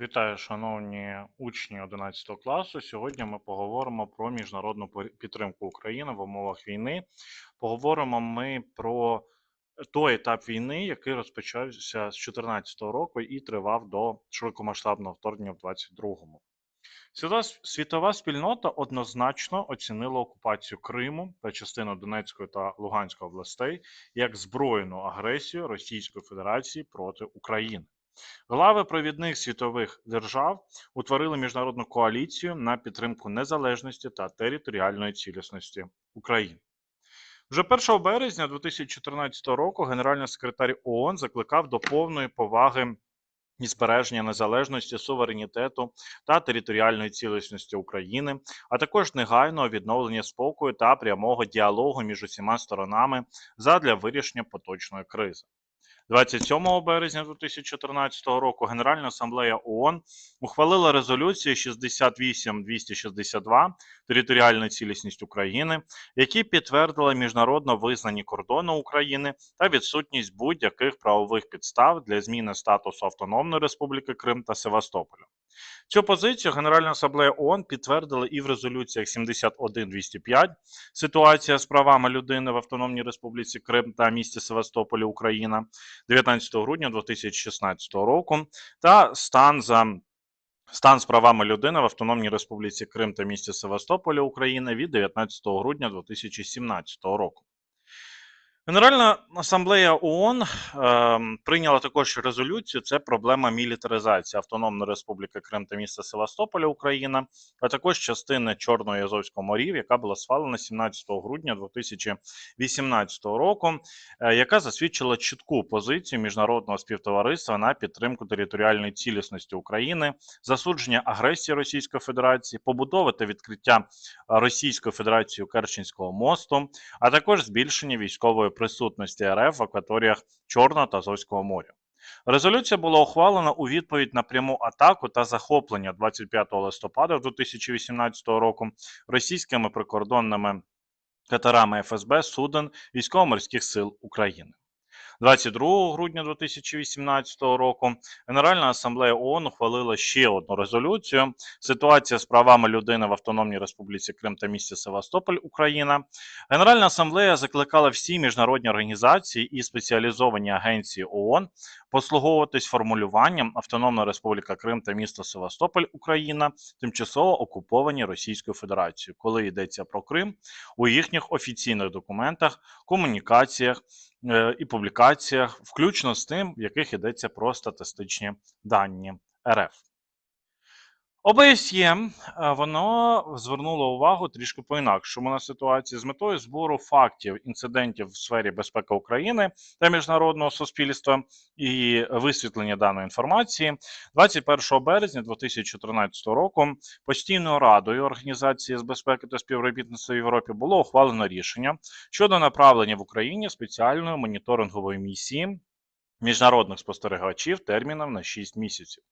Вітаю, шановні учні 11 класу. Сьогодні ми поговоримо про міжнародну підтримку України в умовах війни. Поговоримо ми про той етап війни, який розпочався з 2014 року і тривав до широкомасштабного вторгнення в 2022. Світова, світова спільнота однозначно оцінила окупацію Криму та частину Донецької та Луганської областей як збройну агресію Російської Федерації проти України. Глави провідних світових держав утворили міжнародну коаліцію на підтримку незалежності та територіальної цілісності України. Вже 1 березня 2014 року генеральний секретар ООН закликав до повної поваги і збереження незалежності, суверенітету та територіальної цілісності України, а також негайного відновлення спокою та прямого діалогу між усіма сторонами задля вирішення поточної кризи. 27 березня 2014 року Генеральна асамблея ООН ухвалила резолюцію 68-262 територіальна цілісність України, які підтвердили міжнародно визнані кордони України та відсутність будь-яких правових підстав для зміни статусу Автономної Республіки Крим та Севастополя. Цю позицію Генеральна асамблея ООН підтвердила і в резолюціях 71-205 ситуація з правами людини в Автономній Республіці Крим та місті Севастополі, Україна 19 грудня 2016 року та стан за стан з правами людини в Автономній Республіці Крим та місті Севастополі, Україна від 19 грудня 2017 року. Генеральна асамблея ООН е, прийняла також резолюцію. Це проблема мілітаризації Автономної Республіки Крим та міста Севастополя, Україна, а також частини Чорного і морів, яка була схвалена 17 грудня 2018 року, е, яка засвідчила чітку позицію міжнародного співтовариства на підтримку територіальної цілісності України, засудження агресії Російської Федерації, побудови та відкриття Російської Федерації Керченського мосту, а також збільшення військової присутності РФ в акваторіях Чорного та Азовського моря. Резолюція була ухвалена у відповідь на пряму атаку та захоплення 25 листопада 2018 року російськими прикордонними катерами ФСБ суден військово-морських сил України. 22 грудня 2018 року Генеральна асамблея ООН ухвалила ще одну резолюцію. Ситуація з правами людини в Автономній Республіці Крим та місті Севастополь, Україна. Генеральна асамблея закликала всі міжнародні організації і спеціалізовані агенції ООН послуговуватись формулюванням Автономна Республіка Крим та місто Севастополь, Україна, тимчасово окуповані Російською Федерацією, коли йдеться про Крим у їхніх офіційних документах, комунікаціях і публікаціях, включно з тим, в яких йдеться про статистичні дані РФ. ОБСЄ е, воно звернуло увагу трішки по-інакшому на ситуацію з метою збору фактів інцидентів в сфері безпеки України та міжнародного суспільства і висвітлення даної інформації. 21 березня 2014 року постійною радою організації з безпеки та співробітництва в Європі було ухвалено рішення щодо направлення в Україні спеціальної моніторингової місії міжнародних спостерігачів терміном на 6 місяців.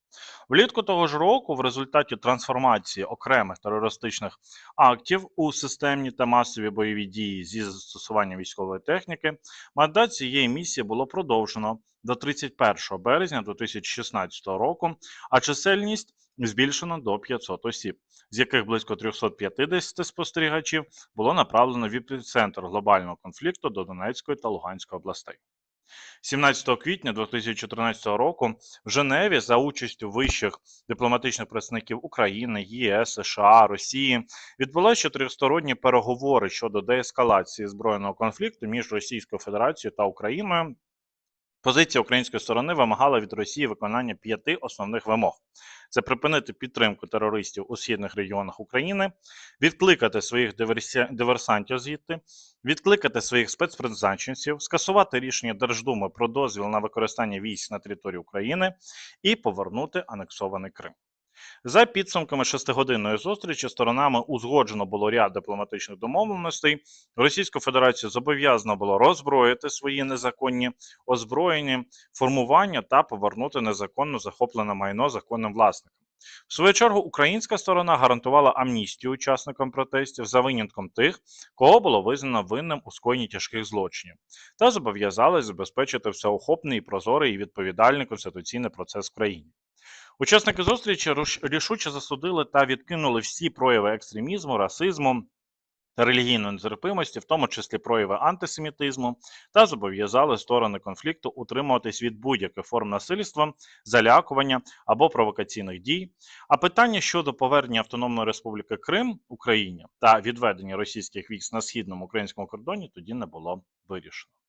Влітку того ж року, в результаті трансформації окремих терористичних актів у системні та масові бойові дії зі застосуванням військової техніки, мандат цієї місії було продовжено до 31 березня 2016 року, а чисельність збільшено до 500 осіб, з яких близько 350 спостерігачів було направлено в епіцентр глобального конфлікту до Донецької та Луганської областей. 17 квітня 2014 року в Женеві за участю вищих дипломатичних представників України, ЄС, США, Росії відбулися чотиристоронні переговори щодо деескалації збройного конфлікту між Російською Федерацією та Україною. Позиція української сторони вимагала від Росії виконання п'яти основних вимог: це припинити підтримку терористів у східних регіонах України, відкликати своїх диверсі... диверсантів звідти, відкликати своїх спецпризначенців, скасувати рішення Держдуми про дозвіл на використання військ на території України і повернути анексований Крим. За підсумками шестигодинної зустрічі сторонами узгоджено було ряд дипломатичних домовленостей. Російську Федерацію зобов'язано було роззброїти свої незаконні озброєні формування та повернути незаконно захоплене майно законним власникам. В свою чергу українська сторона гарантувала амністію учасникам протестів за винятком тих, кого було визнано винним у скоєнні тяжких злочинів, та зобов'язалась забезпечити всеохопний, прозорий і відповідальний конституційний процес в країні. Учасники зустрічі рішуче засудили та відкинули всі прояви екстремізму, расизму та релігійної нетерпимості, в тому числі прояви антисемітизму, та зобов'язали сторони конфлікту утримуватись від будь-яких форм насильства, залякування або провокаційних дій. А питання щодо повернення Автономної Республіки Крим Україні та відведення російських військ на східному українському кордоні тоді не було вирішено.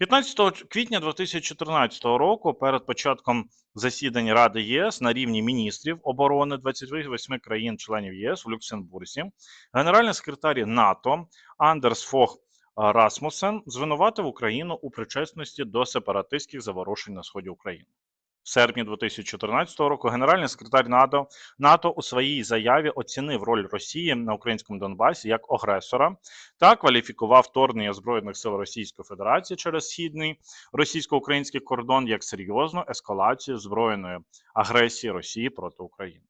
15 квітня 2014 року, перед початком засідань Ради ЄС на рівні міністрів оборони 28 країн-членів ЄС у Люксембурзі, генеральний секретар НАТО Андерс Фох Расмусен звинуватив Україну у причесності до сепаратистських заворушень на сході України. В серпні 2014 року генеральний секретар НАТО, НАТО у своїй заяві оцінив роль Росії на українському Донбасі як агресора та кваліфікував вторгнення збройних сил Російської Федерації через східний російсько-український кордон як серйозну ескалацію збройної агресії Росії проти України.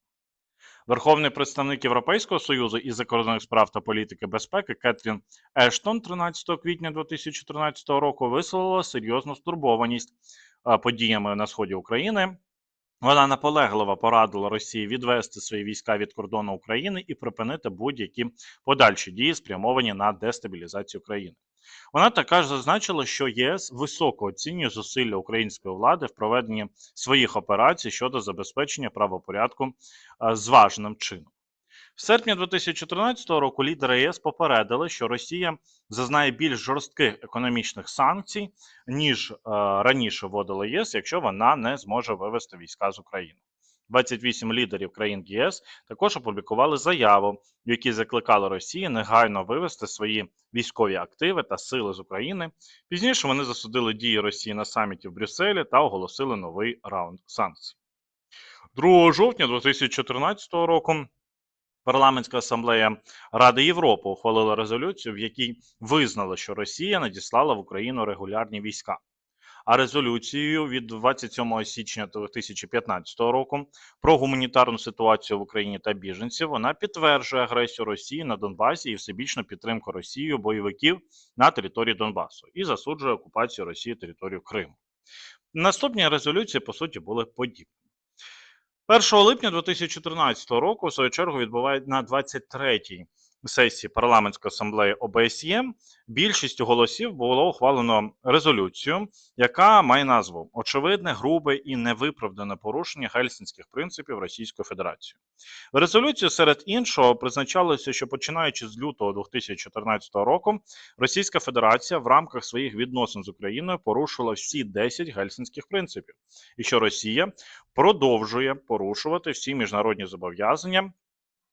Верховний представник Європейського союзу із закордонних справ та політики безпеки Кетрін Ештон 13 квітня 2014 року висловила серйозну стурбованість подіями на сході України. Вона наполегливо порадила Росії відвести свої війська від кордону України і припинити будь-які подальші дії, спрямовані на дестабілізацію країни. Вона також зазначила, що ЄС високо оцінює зусилля української влади в проведенні своїх операцій щодо забезпечення правопорядку а, зваженим чином. В серпні 2014 року лідери ЄС попередили, що Росія зазнає більш жорстких економічних санкцій, ніж е, раніше вводила ЄС, якщо вона не зможе вивести війська з України. 28 лідерів країн ЄС також опублікували заяву, в якій закликали Росію негайно вивести свої військові активи та сили з України. Пізніше вони засудили дії Росії на саміті в Брюсселі та оголосили новий раунд санкцій. 2 жовтня 2014 року Парламентська асамблея Ради Європи ухвалила резолюцію, в якій визнала, що Росія надіслала в Україну регулярні війська. А резолюцією від 27 січня 2015 року про гуманітарну ситуацію в Україні та біженців вона підтверджує агресію Росії на Донбасі і всебічну підтримку Росією бойовиків на території Донбасу і засуджує окупацію Росії територію Криму. Наступні резолюції по суті були подібні. 1 липня 2014 року, в свою чергу, відбувають на 23-й сесії парламентської асамблеї ОБСЄ. Більшістю голосів було ухвалено резолюцію, яка має назву Очевидне, грубе і невиправдане порушення гельсінських принципів Російської Федерації. В резолюції серед іншого призначалося, що починаючи з лютого 2014 року, Російська Федерація в рамках своїх відносин з Україною порушила всі 10 гельсінських принципів, і що Росія продовжує порушувати всі міжнародні зобов'язання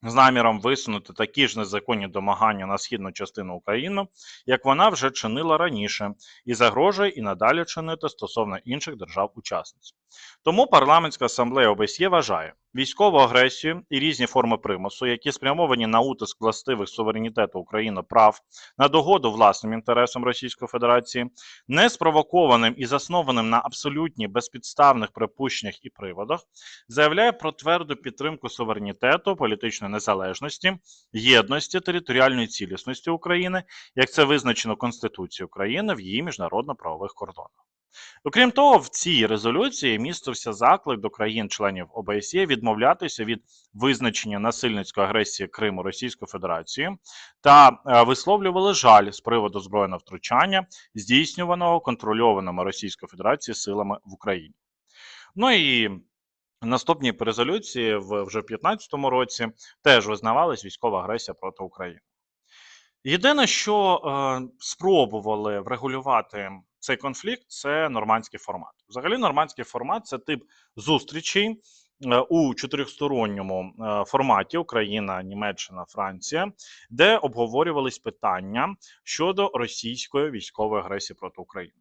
з наміром висунути такі ж незаконні домагання на східну частину України, як вона вже чинила раніше, і загрожує і надалі чинити стосовно інших держав-учасниць. Тому парламентська асамблея ОБСЄ вважає військову агресію і різні форми примусу, які спрямовані на утиск властивих суверенітету України прав на догоду власним інтересам Російської Федерації, не спровокованим і заснованим на абсолютні безпідставних припущеннях і приводах, заявляє про тверду підтримку суверенітету, політичної незалежності, єдності, територіальної цілісності України, як це визначено Конституцією України в її міжнародно-правових кордонах. Окрім того, в цій резолюції містився заклик до країн-членів ОБСЄ відмовлятися від визначення насильницької агресії Криму Російською Федерацією та е, висловлювали жаль з приводу збройного втручання, здійснюваного контрольованими Російською Федерацією силами в Україні. Ну і наступні резолюції в вже 2015 році теж визнавалась військова агресія проти України. Єдине, що е, спробували врегулювати цей конфлікт, це нормандський формат. Взагалі, нормандський формат це тип зустрічей у чотирьохсторонньому е, форматі Україна, Німеччина, Франція, де обговорювались питання щодо російської військової агресії проти України.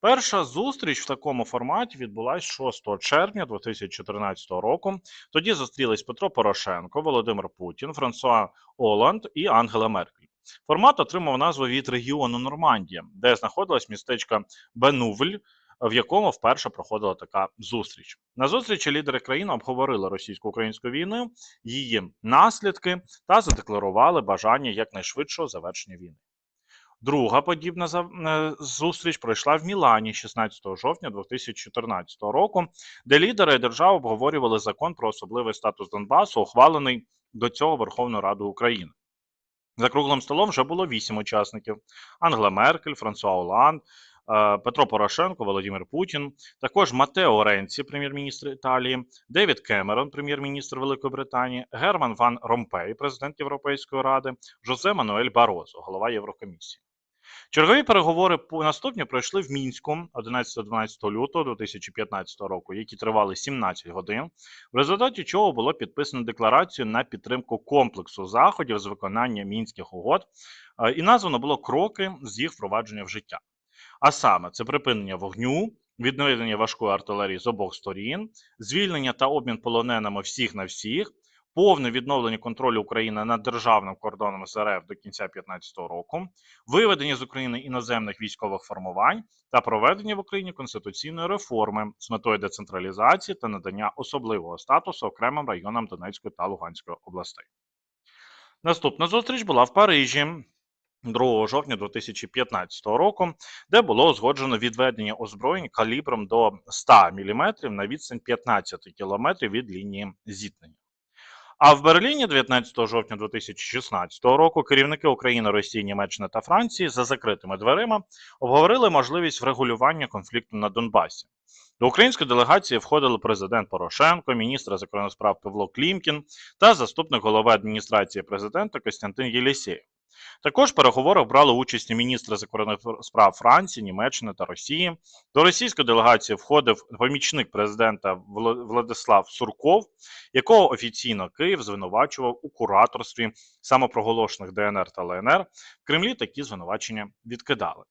Перша зустріч в такому форматі відбулася 6 червня 2014 року. Тоді зустрілись Петро Порошенко, Володимир Путін, Франсуа Оланд і Ангела Меркель. Формат отримав назву від регіону Нормандія, де знаходилось містечко Бенувль, в якому вперше проходила така зустріч. На зустрічі лідери країни обговорили російсько-українську війну, її наслідки та задекларували бажання якнайшвидшого завершення війни. Друга подібна е, зустріч пройшла в Мілані 16 жовтня 2014 року, де лідери держав обговорювали закон про особливий статус Донбасу, ухвалений до цього Верховною Радою України. За круглим столом вже було вісім учасників: Ангела Меркель, Франсуа Оланд, Петро Порошенко, Володимир Путін, також Матео Ренці, прем'єр-міністр Італії, Девід Кемерон, прем'єр-міністр Великої Британії, Герман Ван Ромпей, президент Європейської ради, Жозе Мануель Барозо, голова Єврокомісії. Чергові переговори по наступні пройшли в Мінську 11-12 лютого 2015 року, які тривали 17 годин, в результаті чого було підписано декларацію на підтримку комплексу заходів з виконання мінських угод, е, і названо було кроки з їх впровадження в життя. А саме це припинення вогню, відновлення важкої артилерії з обох сторін, звільнення та обмін полоненими всіх на всіх, повне відновлення контролю України над державним кордоном з РФ до кінця 2015 року, виведення з України іноземних військових формувань та проведення в Україні конституційної реформи з метою децентралізації та надання особливого статусу окремим районам Донецької та Луганської областей. Наступна зустріч була в Парижі. 2 жовтня 2015 року, де було узгоджено відведення озброєнь калібром до 100 мм на відстань 15 км від лінії зіткнення. А в Берліні 19 жовтня 2016 року керівники України, Росії, Німеччини та Франції за закритими дверима обговорили можливість врегулювання конфлікту на Донбасі. До української делегації входили президент Порошенко, міністр закордонних справ Павло Клімкін та заступник голови адміністрації президента Костянтин Єлісєєв. Також в переговорах брали участь міністри закордонних справ Франції, Німеччини та Росії. До російської делегації входив помічник президента Владислав Сурков, якого офіційно Київ звинувачував у кураторстві самопроголошених ДНР та ЛНР. В Кремлі такі звинувачення відкидали.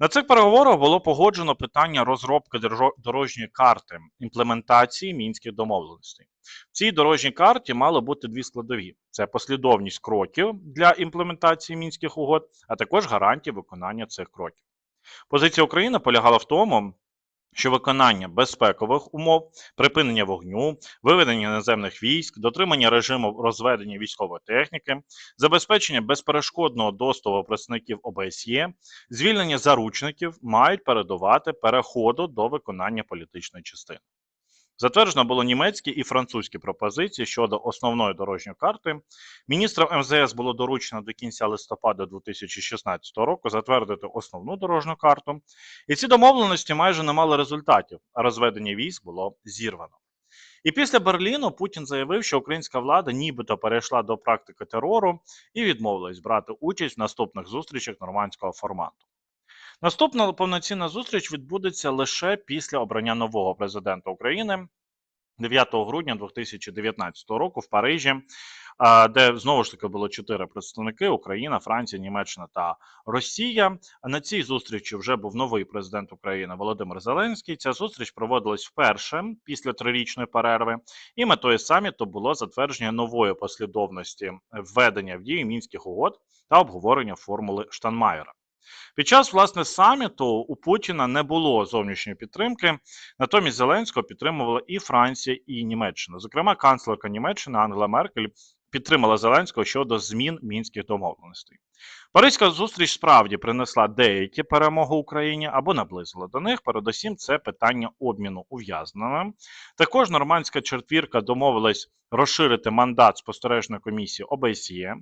На цих переговорах було погоджено питання розробки дорожньої карти імплементації мінських домовленостей. В цій дорожній карті мало бути дві складові: це послідовність кроків для імплементації мінських угод, а також гарантії виконання цих кроків. Позиція України полягала в тому, що виконання безпекових умов, припинення вогню, виведення наземних військ, дотримання режиму розведення військової техніки, забезпечення безперешкодного доступу представників ОБСЄ, звільнення заручників мають передувати переходу до виконання політичної частини. Затверджено було німецькі і французькі пропозиції щодо основної дорожньої карти. Міністрам МЗС було доручено до кінця листопада 2016 року затвердити основну дорожню карту. І ці домовленості майже не мали результатів, а розведення військ було зірвано. І після Берліну Путін заявив, що українська влада нібито перейшла до практики терору і відмовилась брати участь в наступних зустрічах нормандського формату. Наступна повноцінна зустріч відбудеться лише після обрання нового президента України 9 грудня 2019 року в Парижі, де знову ж таки було чотири представники: Україна, Франція, Німеччина та Росія. На цій зустрічі вже був новий президент України Володимир Зеленський. Ця зустріч проводилась вперше після трирічної перерви, і метою саміту було затвердження нової послідовності введення в дію мінських угод та обговорення формули Штанмаєра. Під час власне саміту у Путіна не було зовнішньої підтримки, натомість Зеленського підтримувала і Франція, і Німеччина. Зокрема, канцлерка Німеччини Ангела Меркель підтримала Зеленського щодо змін мінських домовленостей. Паризька зустріч справді принесла деякі перемоги Україні або наблизила до них. Передусім, це питання обміну ув'язненими. Також нормандська четвірка домовилась розширити мандат спостережної комісії ОБСЄ.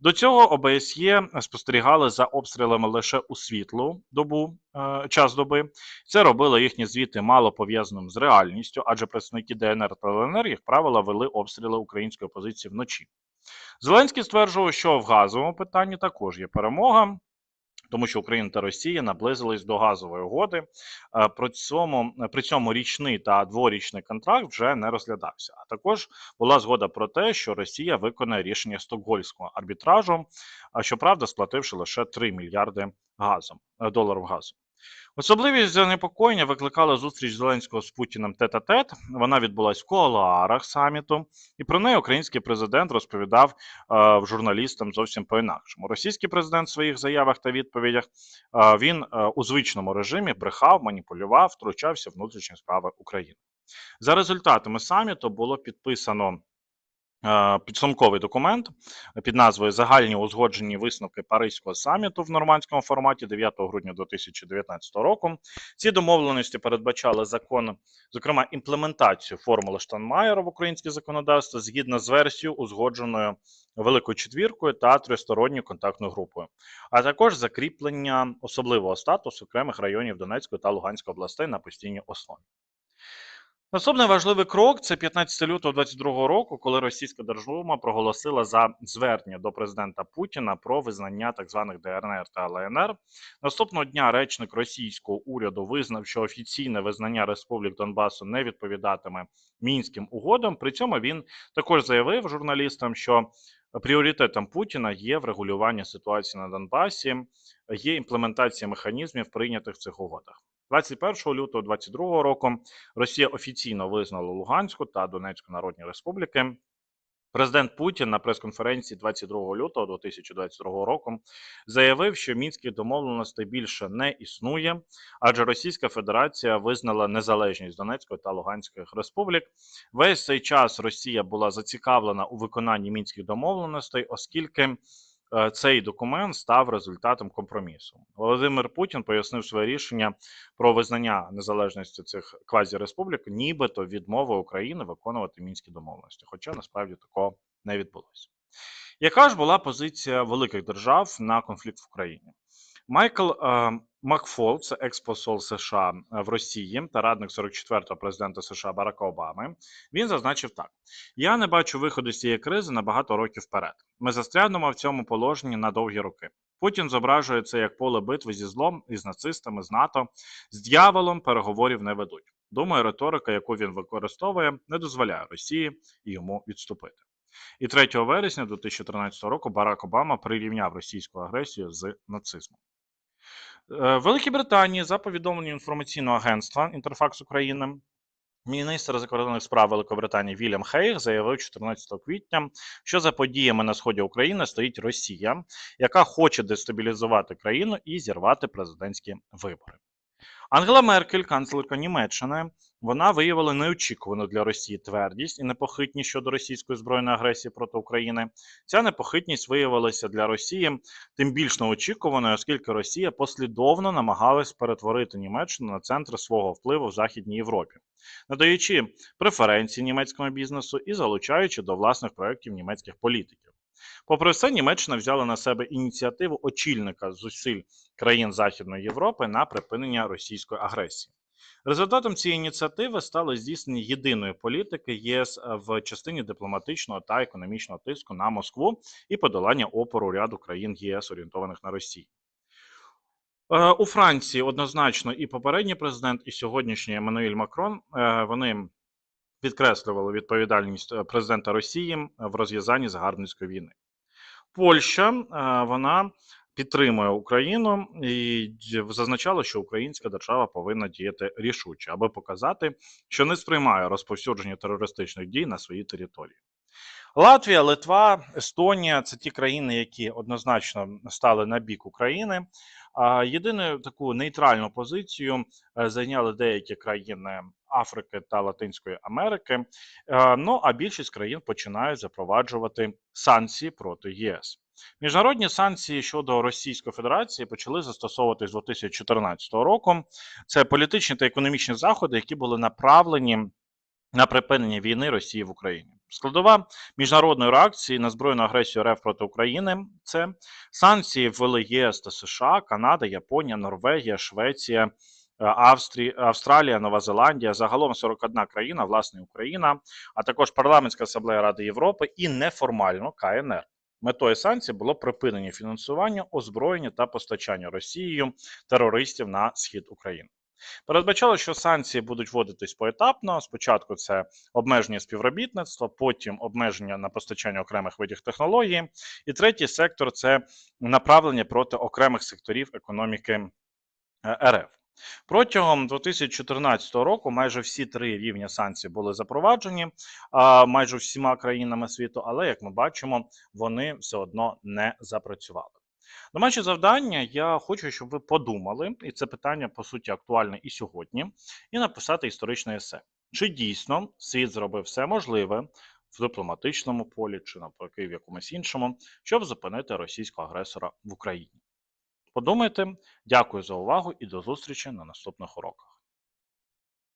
До цього ОБСЄ спостерігали за обстрілами лише у світлу добу е, час доби. Це робило їхні звіти мало пов'язаним з реальністю, адже представники ДНР та ЛНР, як правило, вели обстріли української опозиції вночі. Зеленський стверджував, що в газовому питанні також є перемога. Тому що Україна та Росія наблизились до газової угоди. Е, При цьому при цьому річний та дворічний контракт вже не розглядався. А також була згода про те, що Росія виконає рішення стокгольського арбітражу, щоправда, сплативши лише 3 мільярди газом е, доларів газу. Особливість занепокоєння викликала зустріч Зеленського з Путіним тет-а-тет. Вона відбулась в кулуарах саміту, і про неї український президент розповідав е, журналістам зовсім по-інакшому. Російський президент в своїх заявах та відповідях е, він е, у звичному режимі брехав, маніпулював, втручався в внутрішні справи України. За результатами саміту було підписано підсумковий документ під назвою Загальні узгоджені висновки Паризького саміту в нормандському форматі 9 грудня 2019 року. Ці домовленості передбачали закон, зокрема імплементацію формули Штанмаєра в українське законодавство згідно з версією, узгодженою Великою четвіркою та тристоронньою контактною групою, а також закріплення особливого статусу окремих районів Донецької та Луганської областей на постійній основі. Наступний важливий крок це 15 лютого 2022 року, коли Російська Держдума проголосила за звернення до президента Путіна про визнання так званих ДРНР та ЛНР. Наступного дня речник російського уряду визнав, що офіційне визнання Республік Донбасу не відповідатиме мінським угодам. При цьому він також заявив журналістам, що пріоритетом Путіна є врегулювання ситуації на Донбасі, є імплементація механізмів, прийнятих в цих угодах. 21 лютого 2022 року Росія офіційно визнала Луганську та Донецьку Народні Республіки. Президент Путін на прес-конференції 22 лютого 2022 року заявив, що мінських домовленостей більше не існує, адже Російська Федерація визнала незалежність Донецької та Луганської республік. Весь цей час Росія була зацікавлена у виконанні мінських домовленостей, оскільки цей документ став результатом компромісу. Володимир Путін пояснив своє рішення про визнання незалежності цих квазіреспублік, нібито відмови України виконувати мінські домовленості, хоча насправді такого не відбулося. Яка ж була позиція великих держав на конфлікт в Україні? Майкл е, Макфол, це експосол США в Росії та радник 44-го президента США Барака Обами. Він зазначив так: я не бачу виходу з цієї кризи на багато років вперед. Ми застрягнемо в цьому положенні на довгі роки. Путін зображує це як поле битви зі злом, із нацистами, з НАТО, з дьяволом переговорів не ведуть. Думаю, риторика, яку він використовує, не дозволяє Росії йому відступити. І 3 вересня 2013 року Барак Обама прирівняв російську агресію з нацизмом. Е, В Великій Британії, за повідомленням інформаційного агентства Інтерфакс України, міністр закордонних справ Великобританії Вільям Хейг заявив 14 квітня, що за подіями на сході України стоїть Росія, яка хоче дестабілізувати країну і зірвати президентські вибори. Ангела Меркель, канцлерка Німеччини, вона виявила неочікувану для Росії твердість і непохитність щодо російської збройної агресії проти України. Ця непохитність виявилася для Росії тим більш неочікуваною, оскільки Росія послідовно намагалась перетворити Німеччину на центр свого впливу в Західній Європі, надаючи преференції німецькому бізнесу і залучаючи до власних проєктів німецьких політиків. Попри все, Німеччина взяла на себе ініціативу очільника зусиль країн Західної Європи на припинення російської агресії. Результатом цієї ініціативи стало здійснення єдиної політики ЄС в частині дипломатичного та економічного тиску на Москву і подолання опору ряду країн ЄС, орієнтованих на Росію. Е, У Франції однозначно і попередній президент, і сьогоднішній Еммануель Макрон е, вони підкреслювали відповідальність е, президента Росії в розв'язанні загарбницької війни. Польща е, вона підтримує Україну і зазначала, що українська держава повинна діяти рішуче, аби показати, що не сприймає розповсюдження терористичних дій на своїй території. Латвія, Литва, Естонія це ті країни, які однозначно стали на бік України. А єдиною таку нейтральну позицію е, зайняли деякі країни Африки та Латинської Америки. Е, Ну а більшість країн починають запроваджувати санкції проти ЄС. Міжнародні санкції щодо Російської Федерації почали застосовуватись з 2014 року. Це політичні та економічні заходи, які були направлені на припинення війни Росії в Україні. Складова міжнародної реакції на збройну агресію РФ проти України це санкції ввели ЄС та США, Канада, Японія, Норвегія, Швеція. е, Австрі... Австралія, Нова Зеландія, загалом 41 країна, власне Україна, а також парламентська асамблея Ради Європи і неформально КНР. Метою санкцій було припинення фінансування, озброєння та постачання Росією терористів на схід України. Передбачало, що санкції будуть вводитись поетапно. Спочатку це обмеження співробітництва, потім обмеження на постачання окремих видів технології, і третій сектор це направлення проти окремих секторів економіки е, РФ. Протягом 2014 року майже всі три рівня санкцій були запроваджені майже всіма країнами світу, але як ми бачимо, вони все одно не запрацювали. Домашнє завдання я хочу, щоб ви подумали, і це питання по суті актуальне і сьогодні, і написати історичне есе. Чи дійсно світ зробив все можливе в дипломатичному полі чи навпаки в якомусь іншому, щоб зупинити російського агресора в Україні. Подумайте, дякую за увагу і до зустрічі на наступних уроках.